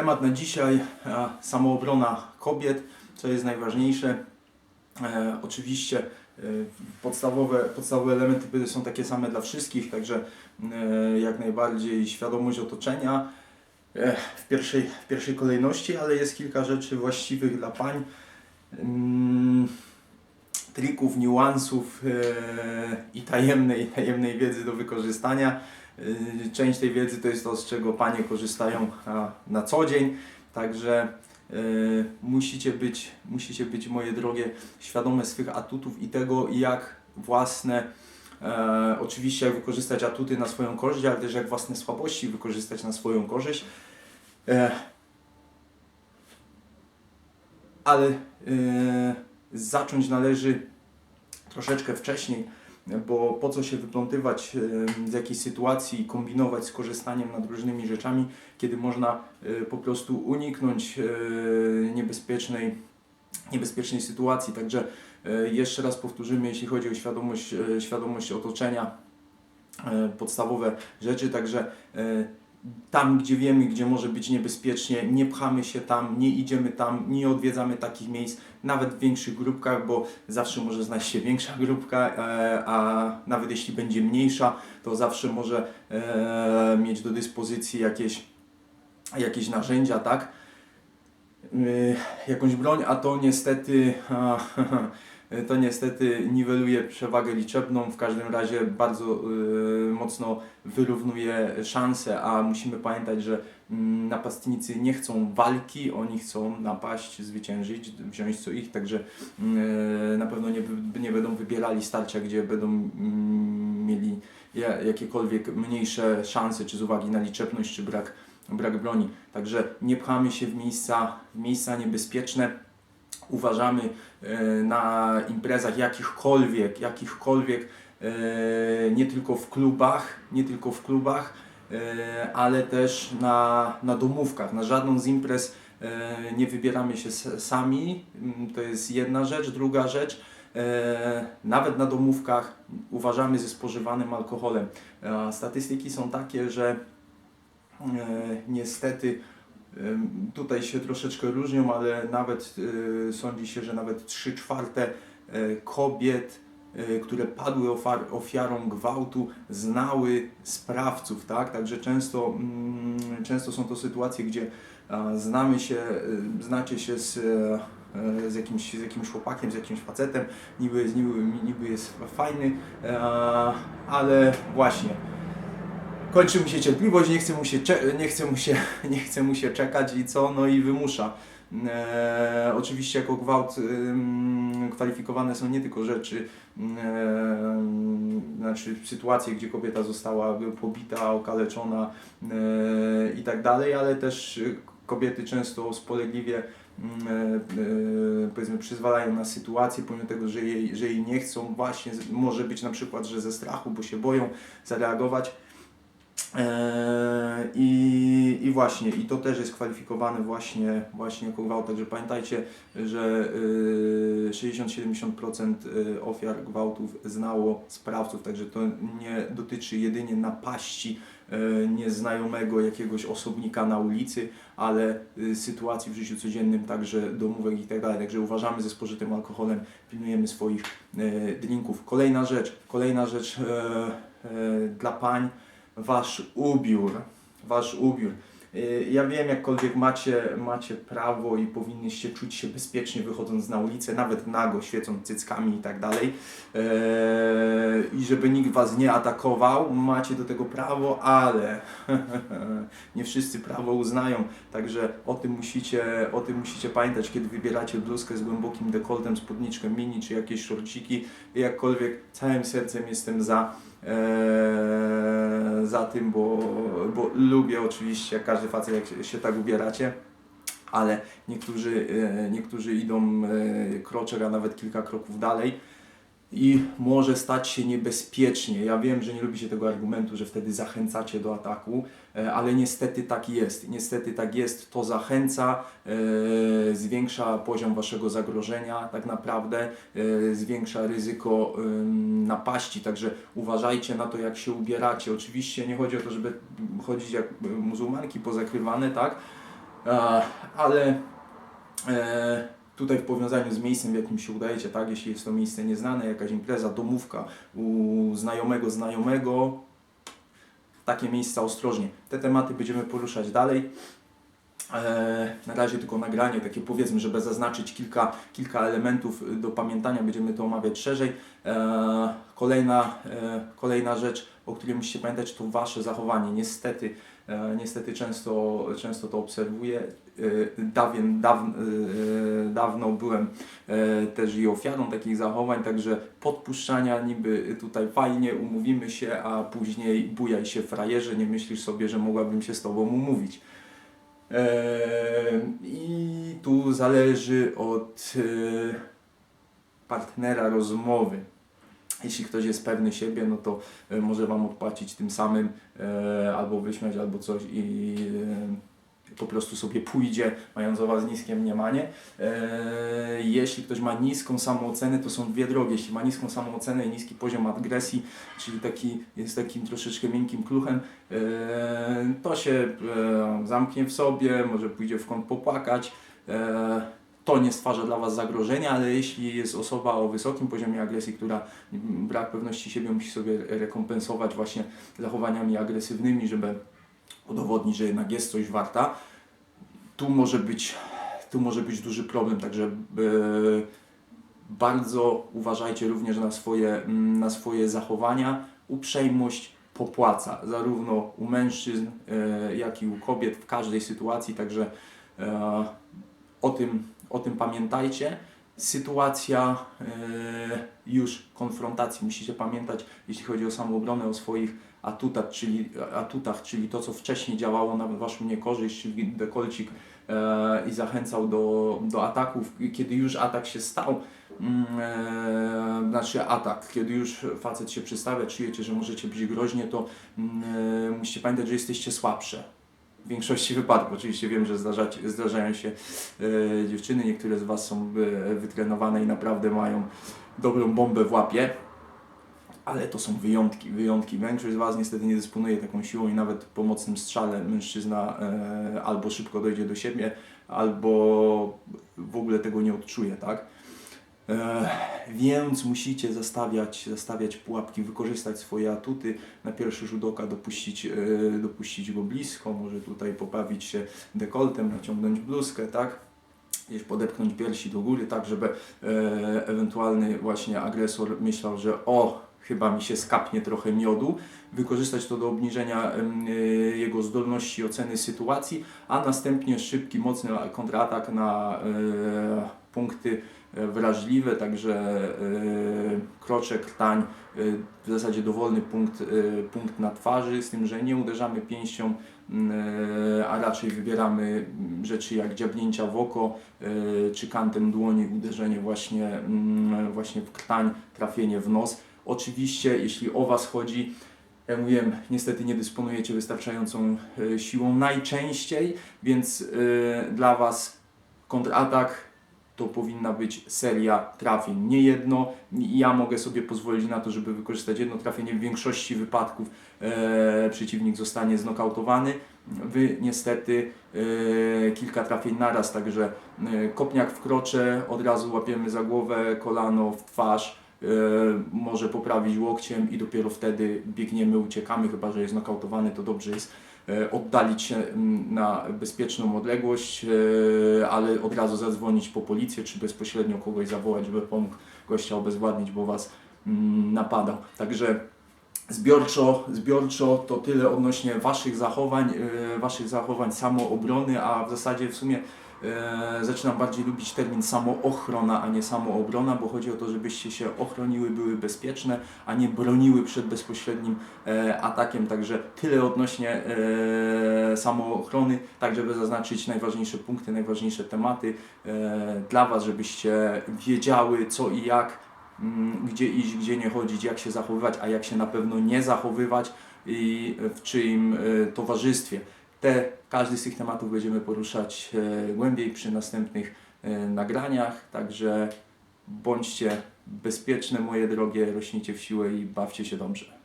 Temat na dzisiaj samoobrona kobiet, co jest najważniejsze. E, oczywiście e, podstawowe, podstawowe elementy są takie same dla wszystkich, także e, jak najbardziej świadomość otoczenia w pierwszej, w pierwszej kolejności, ale jest kilka rzeczy właściwych dla pań. Mm, trików, niuansów i tajemnej, tajemnej wiedzy do wykorzystania. E, Część tej wiedzy to jest to, z czego panie korzystają na co dzień, także e, musicie być, musicie być, moje drogie, świadome swych atutów i tego, jak własne, e, oczywiście jak wykorzystać atuty na swoją korzyść, ale też jak własne słabości wykorzystać na swoją korzyść. E, ale e, zacząć należy troszeczkę wcześniej, bo po co się wyplątywać z jakiejś sytuacji i kombinować z korzystaniem nad różnymi rzeczami, kiedy można e, po prostu uniknąć e, niebezpiecznej, niebezpiecznej sytuacji. Także e, jeszcze raz powtórzymy, jeśli chodzi o świadomość, świadomość otoczenia, podstawowe rzeczy, także tam, gdzie wiemy, gdzie może być niebezpiecznie, nie pchamy się tam, nie idziemy tam, nie odwiedzamy takich miejsc, nawet w większych grupkach, bo zawsze może znaleźć się większa grupka, e, a nawet jeśli będzie mniejsza, to zawsze może e, mieć do dyspozycji jakieś, jakieś narzędzia, tak? Y, jakąś broń, a to niestety to niestety niweluje przewagę liczebną, w każdym razie bardzo y, mocno wyrównuje szanse, a musimy pamiętać, że mm, napastnicy nie chcą walki, oni chcą napaść, zwyciężyć, wziąć co ich, także y, na pewno nie, nie będą wybierali starcia, gdzie będą mm, mieli ja- jakiekolwiek mniejsze szanse, czy z uwagi na liczebność, czy brak, brak broni. Także nie pchamy się w miejsca, w miejsca niebezpieczne. Uważamy e, na imprezach jakichkolwiek, jakichkolwiek, e, nie tylko w klubach, nie tylko w klubach, e, ale też na, na domówkach. Na żadną z imprez nie wybieramy się sami. Mm, To jest jedna rzecz. Druga rzecz, nawet na domówkach uważamy ze spożywanym alkoholem. Statystyki są takie, że niestety Tutaj się troszeczkę różnią, ale nawet y, sądzi się, że nawet 3 czwarte y, kobiet, y, które padły ofiarą gwałtu, znały sprawców, tak? Także często, mm, często są to sytuacje, gdzie znamy się, y, znacie się z, e, z, jakimś, z jakimś chłopakiem, z jakimś facetem, niby, niby, niby jest fajny, e, ale właśnie kończy mu się cierpliwość, nie chce mu się, nie chce mu się, nie chce mu się czekać i co, no i wymusza. E, oczywiście jako gwałt ym, kwalifikowane są nie tylko rzeczy, e, znaczy sytuacje, gdzie kobieta została pobita, okaleczona e, i tak dalej, ale też kobiety często spolegliwie e, e, powiedzmy przyzwalają na sytuację, pomimo tego, że jej, że jej nie chcą, właśnie może być na przykład, że ze strachu, bo się boją zareagować. Eee, I, I właśnie, i to też jest kwalifikowane właśnie, właśnie jako gwałt, także pamiętajcie, że y, 60-70% y, ofiar gwałtów znało sprawców, także to nie dotyczy jedynie napaści nieznajomego jakiegoś osobnika na ulicy, ale y, sytuacji w życiu codziennym, także domówek i tak dalej, także uważamy ze spożytym alkoholem, pilnujemy swoich drinków. Kolejna rzecz, kolejna rzecz dla pań, wasz ubiór, wasz ubiór. Y, Ja wiem, jakkolwiek macie, macie prawo i powinniście czuć się bezpiecznie wychodząc na ulicę, nawet nago, świecąc cyckami i tak dalej. Eee, I żeby nikt was nie atakował, macie do tego prawo, ale nie wszyscy prawo uznają. Także o tym musicie, o tym musicie pamiętać, kiedy wybieracie bluzkę z głębokim dekoltem, spódniczkę mini czy jakieś szorciki. Jakkolwiek całym sercem jestem za eee, za tym, bo, bo lubię oczywiście, każdy facet, jak się, się tak ubieracie, ale niektórzy, e, niektórzy idą e, kroczek, a nawet kilka kroków dalej i może stać się niebezpiecznie. Ja wiem, że nie lubicie tego argumentu, że wtedy zachęcacie do ataku, e, ale niestety tak jest. Niestety tak jest. To zachęca, e, zwiększa poziom waszego zagrożenia, tak naprawdę e, zwiększa ryzyko napaści. Także uważajcie na to, jak się ubieracie. Oczywiście nie chodzi o to, żeby chodzić jak muzułmanki pozakrywane, tak? Ale tutaj w powiązaniu z miejscem, w jakim się udajecie, tak, jeśli jest to miejsce nieznane, jakaś impreza, domówka u znajomego, znajomego, takie miejsca ostrożnie. Te tematy będziemy poruszać dalej. E, Na razie tylko nagranie, takie powiedzmy, żeby zaznaczyć kilka, kilka elementów do pamiętania, będziemy to omawiać szerzej. E, Kolejna, e, kolejna rzecz, o której musicie pamiętać, to Wasze zachowanie. Niestety, niestety często, często to obserwuję. E, Dawien, dawn, e, dawno byłem też i ofiarą takich zachowań, także podpuszczania niby tutaj fajnie, umówimy się, a później bujaj się frajerze, nie myślisz sobie, że mogłabym się z Tobą umówić. I tu zależy od partnera rozmowy. Jeśli ktoś jest pewny siebie, no to może Wam odpłacić tym samym, albo wyśmiać, albo coś i po prostu sobie pójdzie, mając o Was niskie mniemanie. E, jeśli ktoś ma niską samoocenę, to są dwie drogi. Jeśli ma niską samoocenę i niski poziom agresji, czyli taki, jest takim troszeczkę miękkim kluchem, e, to się e, zamknie w sobie, może pójdzie w kąt popłakać. To nie stwarza dla Was zagrożenia, ale jeśli jest osoba o wysokim poziomie agresji, która brak pewności siebie musi sobie rekompensować właśnie zachowaniami agresywnymi, żeby udowodnić, że jednak jest coś warta, tu może być, tu może być duży problem, także e, bardzo uważajcie również na swoje, mm, na swoje zachowania. Uprzejmość popłaca, zarówno u mężczyzn, e, jak i u kobiet w każdej sytuacji, także e, o tym, o tym pamiętajcie. Sytuacja e, już konfrontacji. Musicie pamiętać, jeśli chodzi o samoobronę, o swoich atutach, czyli, atutach, czyli to, co wcześniej działało na Waszą niekorzyść, czyli dekolcik e, i zachęcał do, do ataków. Kiedy już atak się stał, mm, e, znaczy atak, kiedy już facet się przystawia, czujecie, że możecie być groźnie, to mm, e, musicie pamiętać, że jesteście słabsze. W większości wypadków oczywiście wiem, że zdarzacie, zdarzają się e, dziewczyny, niektóre z Was są e, wytrenowane i naprawdę mają dobrą bombę w łapie, ale to są wyjątki, wyjątki. Większość z Was niestety nie dysponuje taką siłą i nawet po mocnym strzale mężczyzna e, albo szybko dojdzie do siebie, albo w ogóle tego nie odczuje, tak? E, więc musicie zastawiać, zastawiać pułapki, wykorzystać swoje atuty. Na pierwszy rzut oka dopuścić, e, dopuścić go blisko, może tutaj poprawić się dekoltem, naciągnąć bluzkę, tak? Gdzieś podepchnąć piersi do góry, tak żeby e, ewentualny właśnie agresor myślał, że o, chyba mi się skapnie trochę miodu, wykorzystać to do obniżenia e, jego zdolności oceny sytuacji, a następnie szybki, mocny kontratak na e, punkty e, wrażliwe, także e, kroczek, krtań, w zasadzie dowolny punkt, punkt na twarzy, z tym, że nie uderzamy pięścią, a raczej wybieramy rzeczy jak dziabnięcia w oko, czy kantem dłoni uderzenie właśnie, właśnie w krtań, trafienie w nos. Oczywiście, jeśli o Was chodzi, jak mówiłem, niestety nie dysponujecie wystarczającą e, siłą najczęściej, więc e, dla Was kontratak to powinna być seria trafień, nie jedno. Ja mogę sobie pozwolić na to, żeby wykorzystać jedno trafienie. W większości wypadków e, przeciwnik zostanie znokautowany. Wy niestety kilka trafień naraz, także kopniak w krocze, od razu łapiemy za głowę, kolano w twarz, może poprawić łokciem i dopiero wtedy biegniemy, uciekamy, chyba że jest nokautowany, to dobrze jest e, oddalić się mm, na bezpieczną odległość, e, ale od razu zadzwonić po policję, czy bezpośrednio kogoś zawołać, żeby pomógł gościa obezwładnić, bo Was mm, napadał. Także Zbiorczo, zbiorczo to tyle odnośnie Waszych zachowań, e, Waszych zachowań samoobrony, a w zasadzie w sumie e, zaczynam bardziej lubić termin samoochrona, a nie samoobrona, bo chodzi o to, żebyście się ochroniły, były bezpieczne, a nie broniły przed bezpośrednim e, atakiem. Także tyle odnośnie e, samoochrony, tak żeby zaznaczyć najważniejsze punkty, najważniejsze tematy e, dla Was, żebyście wiedziały co i jak mm, gdzie iść, gdzie nie chodzić, jak się zachowywać, a jak się na pewno nie zachowywać i w czyim e, towarzystwie. Te, każdy z tych tematów będziemy poruszać e, głębiej przy następnych e, nagraniach, także bądźcie bezpieczne moje drogie, rośnijcie w siłę i bawcie się dobrze.